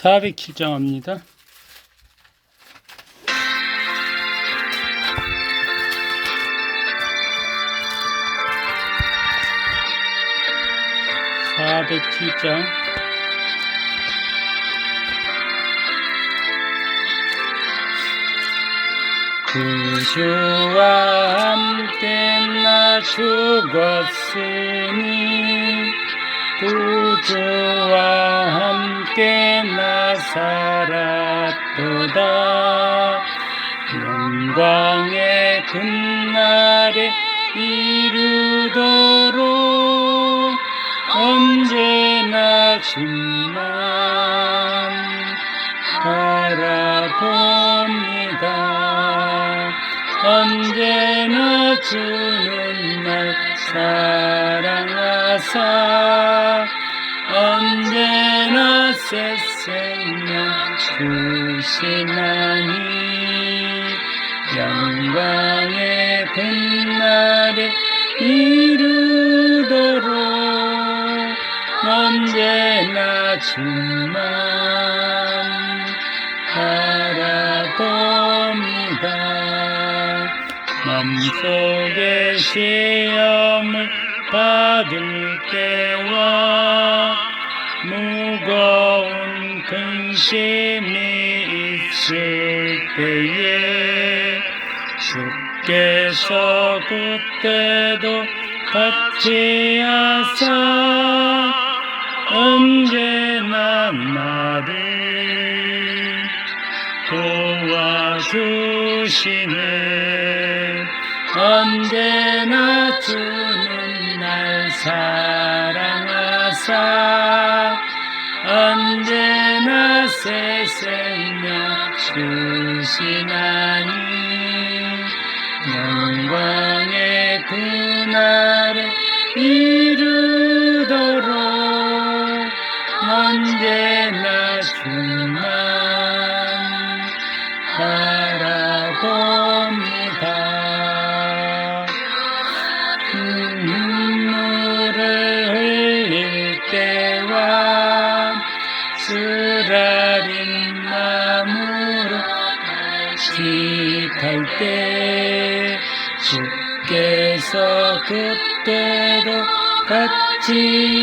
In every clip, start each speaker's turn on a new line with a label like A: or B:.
A: 407장 합니다. (407장) 그주와 함께 나 죽었으니 구주와 함께 나 살았도다. 영광의 그날에 이르도록 언제나 주만 바라봅니다. 언제나 주는 날 사랑하사 새 생명 주시나니 영광의 그날에 이르도록 언제나 주만 바라봅니다. 맘속에 시험을 받을 때와 근심이 있을 때에 주께서 그때도 같이 하사 언제나 나를 도와주시네. 언제나 주는 날 사랑 생명 주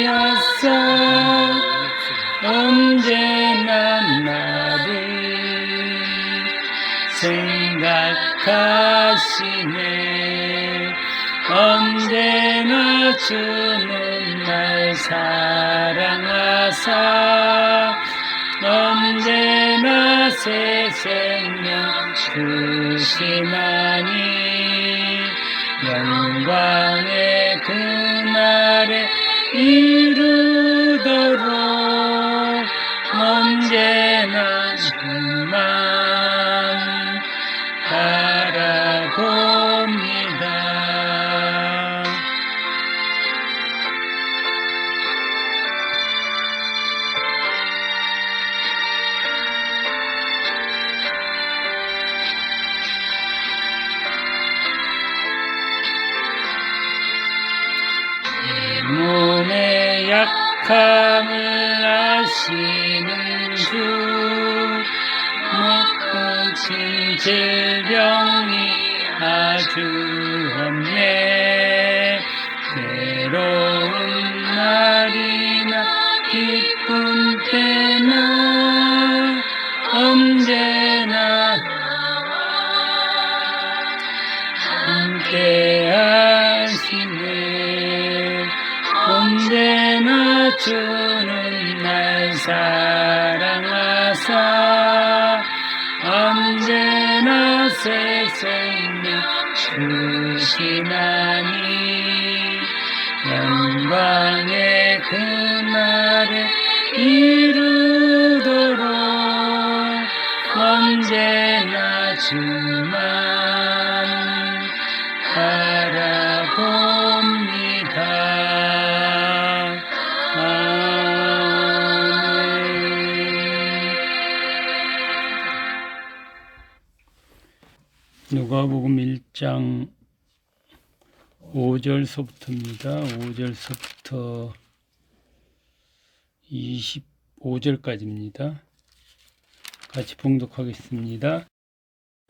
A: 하사 언제나 나를 생각하시네. 언제나 주는 날 사랑하사. 언제나 새 생명 주시나니 영광의 그 주 목고친 질병이 아주 없네 주만 바라봅니다. 누가복음 1장 5절서부터입니다. 5절서부터 25절까지입니다. 같이 봉독하겠습니다.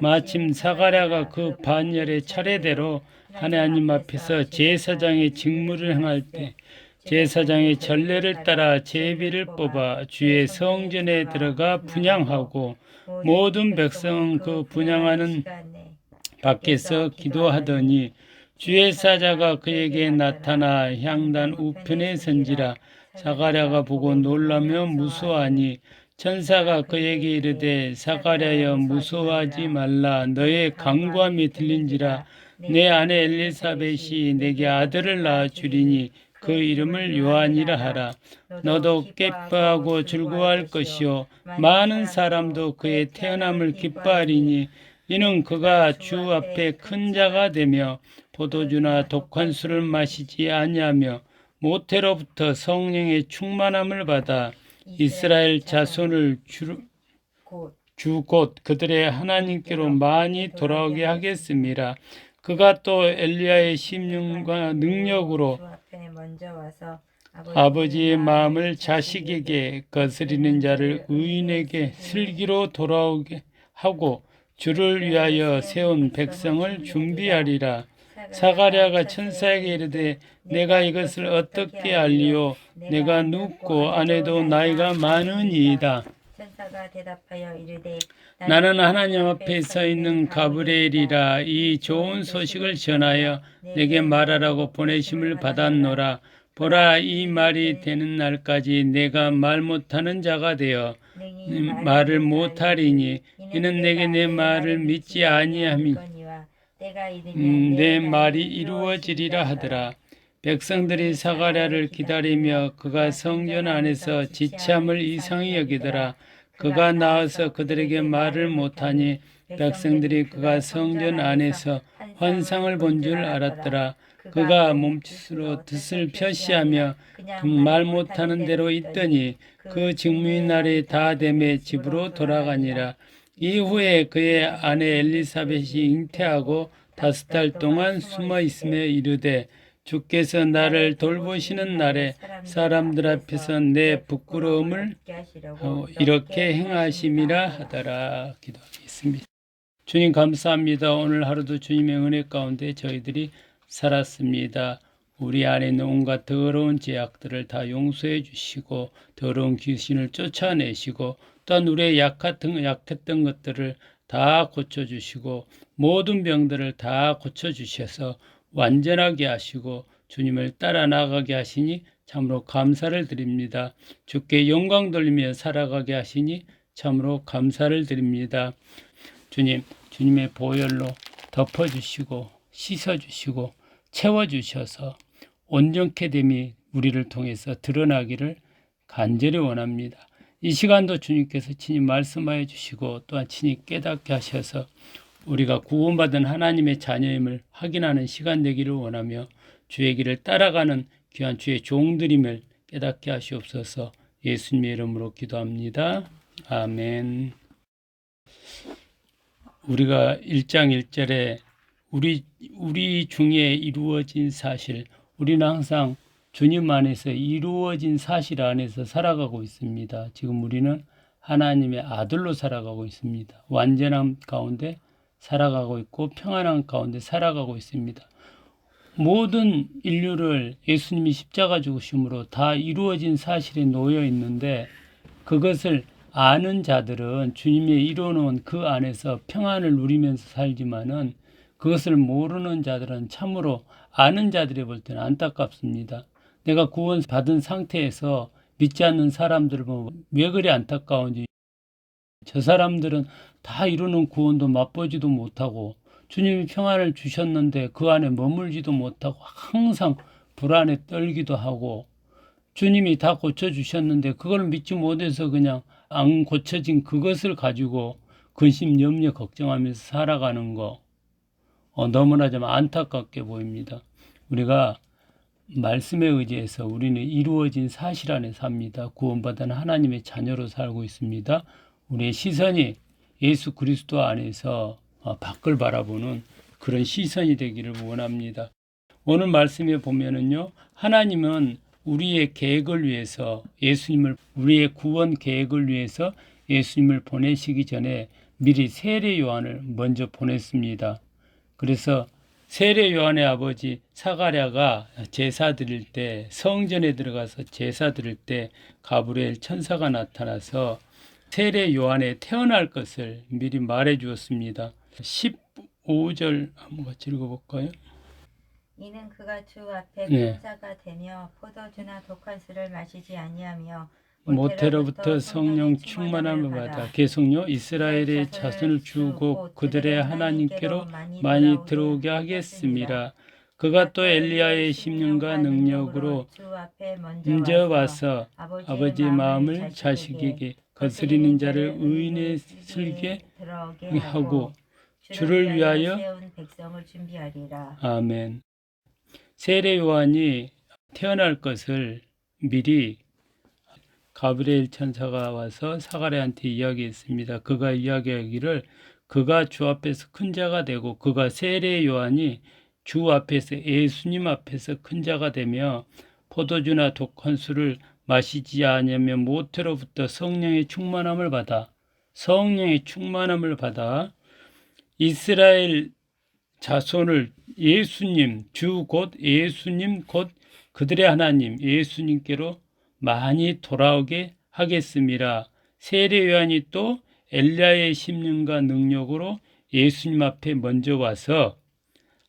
A: 마침 사가랴가 그 반열의 차례대로 하나님 앞에서 제사장의 직무를 행할 때 제사장의 전례를 따라 제비를 뽑아 주의 성전에 들어가 분양하고 모든 백성은 그 분양하는 밖에서 기도하더니 주의 사자가 그에게 나타나 향단 우편에 선지라 사가랴가 보고 놀라며 무서워하니 천사가 그에게 이르되 사가랴여 무서워하지 말라. 너의 강구함이 들린지라. 내 아내 엘리사벳이 내게 아들을 낳아 주리니 그 이름을 요한이라 하라. 너도 기뻐하고 즐거워할 것이요. 많은 사람도 그의 태어남을 기뻐하리니 이는 그가 주 앞에 큰 자가 되며 포도주나 독한 술을 마시지 아니하며 모태로부터 성령의 충만함을 받아 이스라엘 자손을 주 곧 그들의 하나님께로 많이 돌아오게 하겠습니다. 그가 또 엘리야의 심령과 능력으로 아버지의 마음을 자식에게 거스리는 자를 의인에게 슬기로 돌아오게 하고 주를 위하여 세운 백성을 준비하리라. 사가랴가 천사에게 이르되 내가 이것을 어떻게 알리오 내가 눕고 아내도 나이가 많으니이다.
B: 천사가 대답하여 이르되
A: 나는 하나님 앞에 서 있는 가브리엘이라. 이 좋은 소식을 전하여 내게 말하라고 보내심을 받았노라. 보라 이 말이 되는 날까지 내가 말 못하는 자가 되어 음, 말을 못하리니 이는 내게 내 말을 믿지 아니함이 음, 내 말이 이루어지리라 하더라. 백성들이 사가랴를 기다리며 그가 성전 안에서 지참을 이상히 여기더라. 그가 나와서 그들에게 말을 못하니 백성들이 그가 성전 안에서 환상을 본 줄 알았더라. 그가 몸짓으로 뜻을 표시하며 말 못하는 대로 있더니 그 직무의 날이 다 되매 집으로 돌아가니라. 이후에 그의 아내 엘리사벳이 잉태하고 다섯 달 동안 숨어 있으며 이르되 주께서 나를 돌보시는 날에 사람들 앞에서 내 부끄러움을 어, 이렇게 행하심이라 하더라 기도하겠습니다. 주님 감사합니다. 오늘 하루도 주님의 은혜 가운데 저희들이 살았습니다. 우리 안에 있는 온갖 더러운 죄악들을 다 용서해 주시고 더러운 귀신을 쫓아내시고 또한 우리의 약했던, 약했던 것들을 다 고쳐주시고 모든 병들을 다 고쳐주셔서 완전하게 하시고 주님을 따라 나가게 하시니 참으로 감사를 드립니다. 주께 영광 돌리며 살아가게 하시니 참으로 감사를 드립니다. 주님, 주님의 보혈로 덮어주시고 씻어주시고 채워주셔서 온전케 됨이 우리를 통해서 드러나기를 간절히 원합니다. 이 시간도 주님께서 친히 말씀하여 주시고 또한 친히 깨닫게 하셔서 우리가 구원받은 하나님의 자녀임을 확인하는 시간 되기를 원하며 주의 길을 따라가는 귀한 주의 종들임을 깨닫게 하시옵소서 예수님의 이름으로 기도합니다. 아멘. 우리가 1장 1절에 우리 우리 중에 이루어진 사실 우리는 항상 주님 안에서 이루어진 사실 안에서 살아가고 있습니다. 지금 우리는 하나님의 아들로 살아가고 있습니다. 완전함 가운데 살아가고 있고 평안한 가운데 살아가고 있습니다. 모든 인류를 예수님이 십자가 죽으심으로 다 이루어진 사실에 놓여 있는데 그것을 아는 자들은 주님이 이루어놓은 그 안에서 평안을 누리면서 살지만은 그것을 모르는 자들은 참으로 아는 자들이 볼 때는 안타깝습니다. 내가 구원 받은 상태에서 믿지 않는 사람들을 보면 왜 그리 안타까운지 저 사람들은 다 이루는 구원도 맛보지도 못하고 주님이 평안을 주셨는데 그 안에 머물지도 못하고 항상 불안에 떨기도 하고 주님이 다 고쳐주셨는데 그걸 믿지 못해서 그냥 안 고쳐진 그것을 가지고 근심, 염려, 걱정하면서 살아가는 거 어, 너무나 좀 안타깝게 보입니다. 우리가 말씀에 의지해서 우리는 이루어진 사실 안에 삽니다. 구원받은 하나님의 자녀로 살고 있습니다. 우리의 시선이 예수 그리스도 안에서 어, 밖을 바라보는 그런 시선이 되기를 원합니다. 오늘 말씀에 보면은요, 하나님은 우리의 계획을 위해서 예수님을 우리의 구원 계획을 위해서 예수님을 보내시기 전에 미리 세례 요한을 먼저 보냈습니다. 그래서 세례 요한의 아버지 사가랴가 제사 드릴 때 성전에 들어가서 제사 드릴 때 가브리엘 천사가 나타나서 세례 요한에 태어날 것을 미리 말해 주었습니다. 15절 한번 같이 읽어 볼까요?
B: 이는 그가 주 앞에
A: 네.
B: 큰 자가 되며 포도주나 독한 술을 마시지 아니하며
A: 모태로부터 성령 충만함을 받아 계속요 이스라엘의 자손을 주고 그들의 하나님께로 많이 들어오게 하겠습니다. 그가 또 엘리야의 심령과 능력으로 먼저 와서 아버지의 마음을 자식에게 거스리는 자를 의인의 슬게 하고 주를 위하여. 아멘. 세례 요한이 태어날 것을 미리 가브리엘 천사가 와서 사가랴한테 이야기했습니다. 그가 이야기하기를 그가 주 앞에서 큰 자가 되고 그가 세례 요한이 주 앞에서 예수님 앞에서 큰 자가 되며 포도주나 독한 술을 마시지 않으며 모태로부터 성령의 충만함을 받아 성령의 충만함을 받아 이스라엘 자손을 예수님 주 곧 예수님 곧 그들의 하나님 예수님께로 많이 돌아오게 하겠습니다. 세례 요한이 또 엘리야의 심령과 능력으로 예수님 앞에 먼저 와서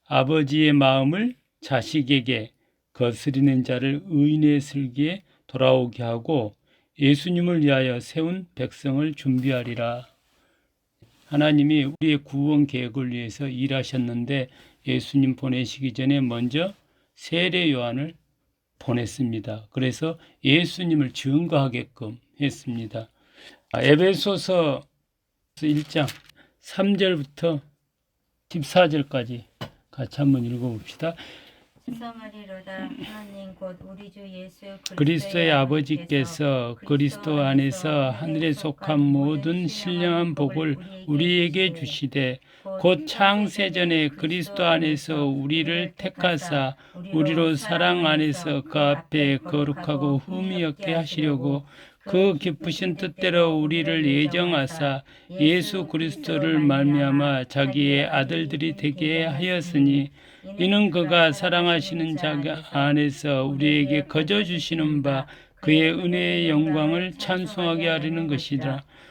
A: 아버지의 마음을 자식에게 거스리는 자를 의인의 슬기에 돌아오게 하고 예수님을 위하여 세운 백성을 준비하리라. 하나님이 우리의 구원 계획을 위해서 일하셨는데 예수님 보내시기 전에 먼저 세례 요한을 보냈습니다. 그래서 예수님을 증거하게끔 했습니다. 아, 에베소서 1장 3절부터 14절까지 같이 한번 읽어봅시다.
B: 성하리로다 하나님 곧 우리 주 예수
A: 그리스도의 아버지께서 그리스도 안에서 하늘에 속한 모든 신령한 복을 우리에게 주시되 곧 창세전에 그리스도 안에서 우리를 택하사 우리로 사랑 안에서 그 앞에 거룩하고 흠이 없게 하시려고 그 기쁘신 뜻대로 우리를 예정하사 예수 그리스도를 말미암아 자기의 아들들이 되게 하였으니 이는 그가 사랑하시는 자가 안에서 우리에게 거저 주시는 바 그의 은혜의 영광을 찬송하게 하려는 것이라.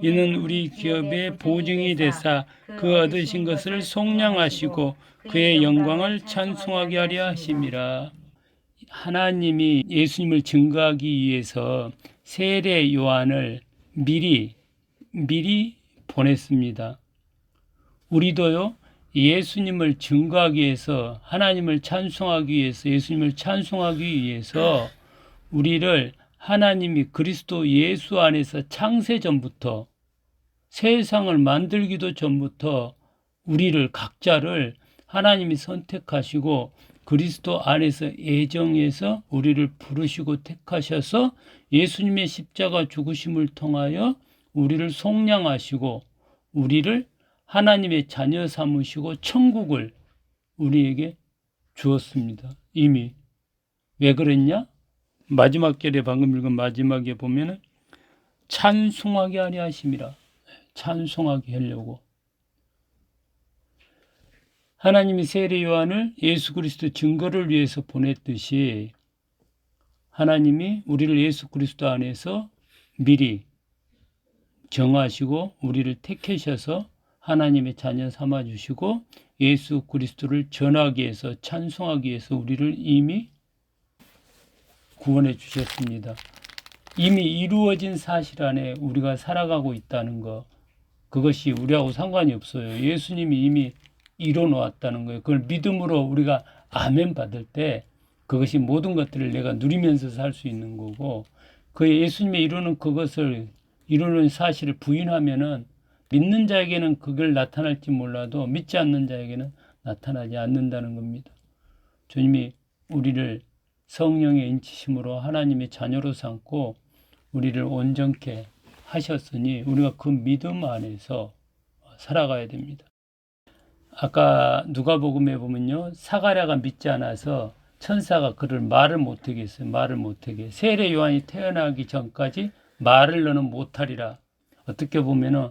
A: 이는 우리 기업의 보증이 되사 그 얻으신 것을 속량하시고 그의 영광을 찬송하게 하려 하심이라. 하나님이 예수님을 증거하기 위해서 세례 요한을 미리 미리 보냈습니다. 우리도요 예수님을 증거하기 위해서 하나님을 찬송하기 위해서 예수님을 찬송하기 위해서 우리를 하나님이 그리스도 예수 안에서 창세 전부터 세상을 만들기도 전부터 우리를 각자를 하나님이 선택하시고 그리스도 안에서 예정해서 우리를 부르시고 택하셔서 예수님의 십자가 죽으심을 통하여 우리를 속량하시고 우리를 하나님의 자녀 삼으시고 천국을 우리에게 주었습니다. 이미 왜 그랬냐? 마지막 절에 방금 읽은 마지막에 보면은 찬송하게 하리 하심이라 찬송하게 하려고. 하나님이 세례 요한을 예수 그리스도 증거를 위해서 보냈듯이 하나님이 우리를 예수 그리스도 안에서 미리 정하시고 우리를 택하셔서 하나님의 자녀 삼아 주시고 예수 그리스도를 전하기 위해서 찬송하기 위해서 우리를 이미 구원해 주셨습니다. 이미 이루어진 사실 안에 우리가 살아가고 있다는 거 그것이 우리하고 상관이 없어요. 예수님이 이미 이뤄 놓았다는 거예요. 그걸 믿음으로 우리가 아멘 받을 때 그것이 모든 것들을 내가 누리면서 살 수 있는 거고 그 예수님이 이루는 그것을 이루는 사실을 부인하면은 믿는 자에게는 그걸 나타날지 몰라도 믿지 않는 자에게는 나타나지 않는다는 겁니다. 주님이 우리를 성령의 인치심으로 하나님의 자녀로 삼고 우리를 온전케 하셨으니 우리가 그 믿음 안에서 살아가야 됩니다. 아까 누가복음에 보면요 사가랴가 믿지 않아서 천사가 그를 말을 못하게 했어요. 말을 못하게 세례 요한이 태어나기 전까지 말을 너는 못하리라. 어떻게 보면은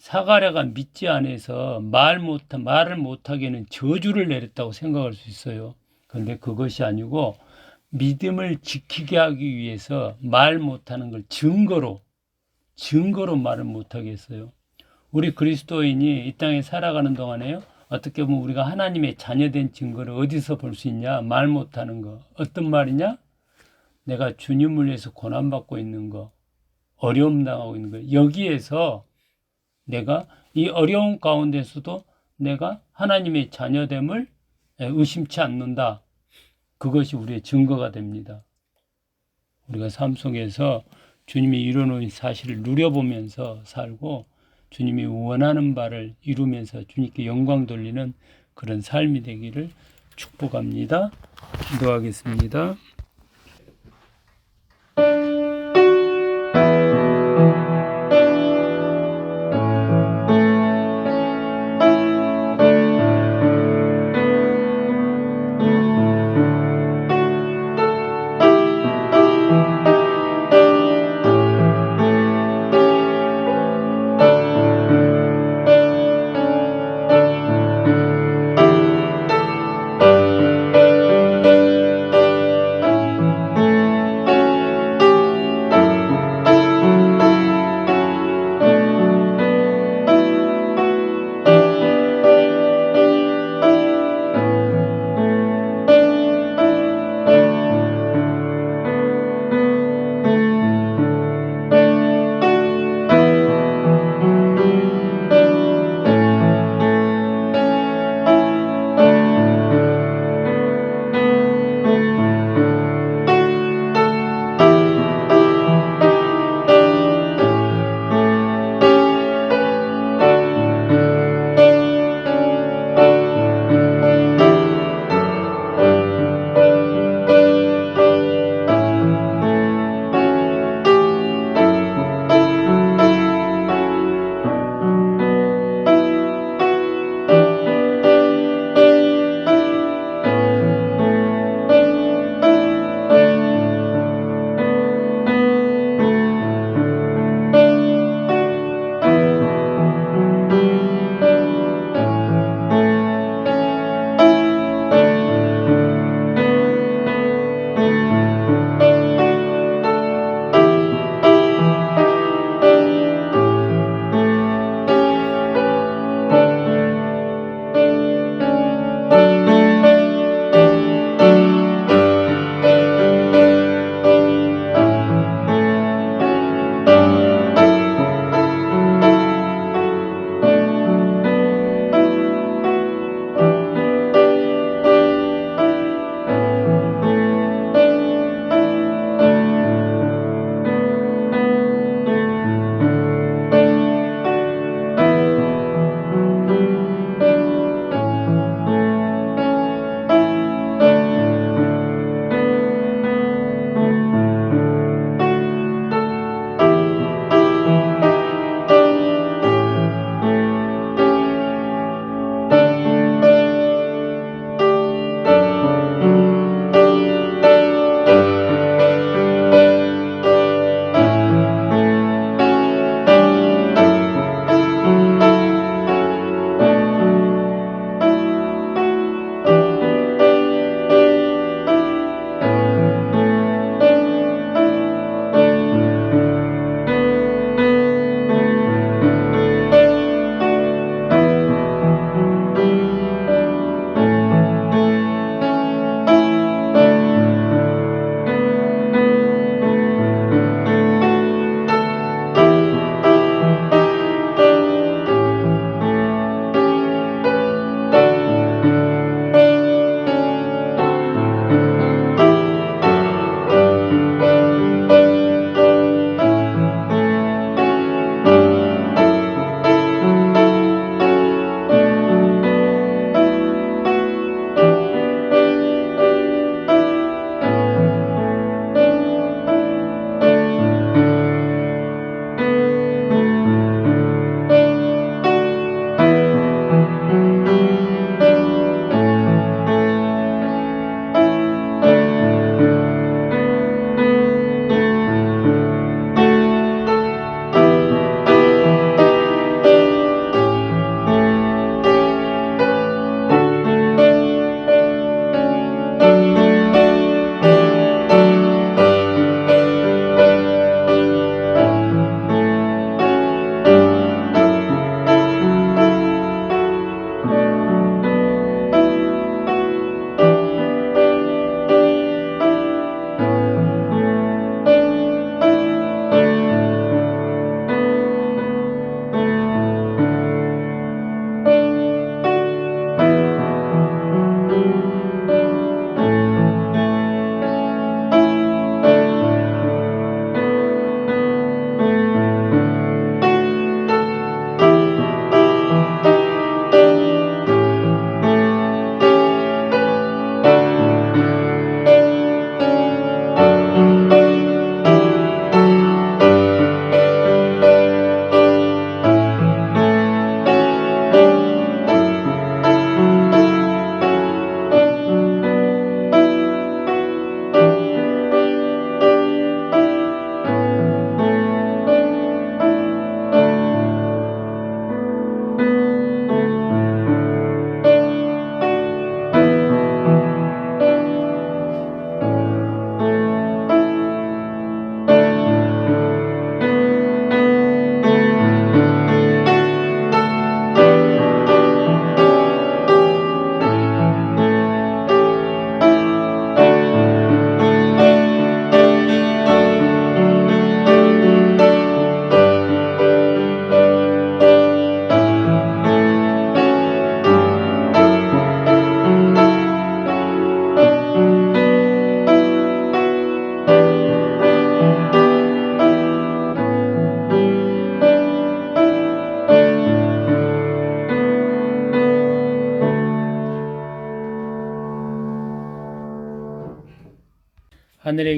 A: 사가랴가 믿지 않아서 말 못, 말을 못하게는 저주를 내렸다고 생각할 수 있어요. 그런데 그것이 아니고 믿음을 지키게 하기 위해서 말 못하는 걸 증거로, 증거로 말을 못하게 했어요. 우리 그리스도인이 이 땅에 살아가는 동안에요. 어떻게 보면 우리가 하나님의 자녀된 증거를 어디서 볼 수 있냐? 말 못하는 거. 어떤 말이냐? 내가 주님을 위해서 고난받고 있는 거, 어려움 당하고 있는 거. 여기에서 내가 이 어려운 가운데서도 내가 하나님의 자녀됨을 의심치 않는다. 그것이 우리의 증거가 됩니다. 우리가 삶 속에서 주님이 이루어놓은 사실을 누려보면서 살고 주님이 원하는 바를 이루면서 주님께 영광 돌리는 그런 삶이 되기를 축복합니다. 기도하겠습니다.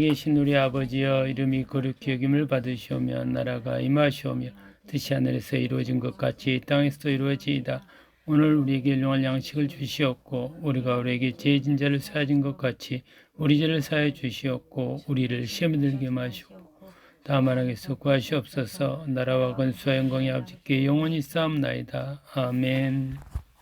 A: 계신 우리 아버지여 이름이 거룩히 여김을 받으시오며 나라가 임하시오며 뜻이 하늘에서 이루어진 것 같이 이 땅에서도 이루어지이다. 오늘 우리에게 일용할 양식을 주시옵고 우리가 우리에게 죄진 자를 사하진 것 같이 우리 죄를 사해 주시옵고 우리를 시험에 들게 마시고 다만 하게서 구하시옵소서 나라와 권수와 영광이 아버지께 영원히 쌓옵나이다. 아멘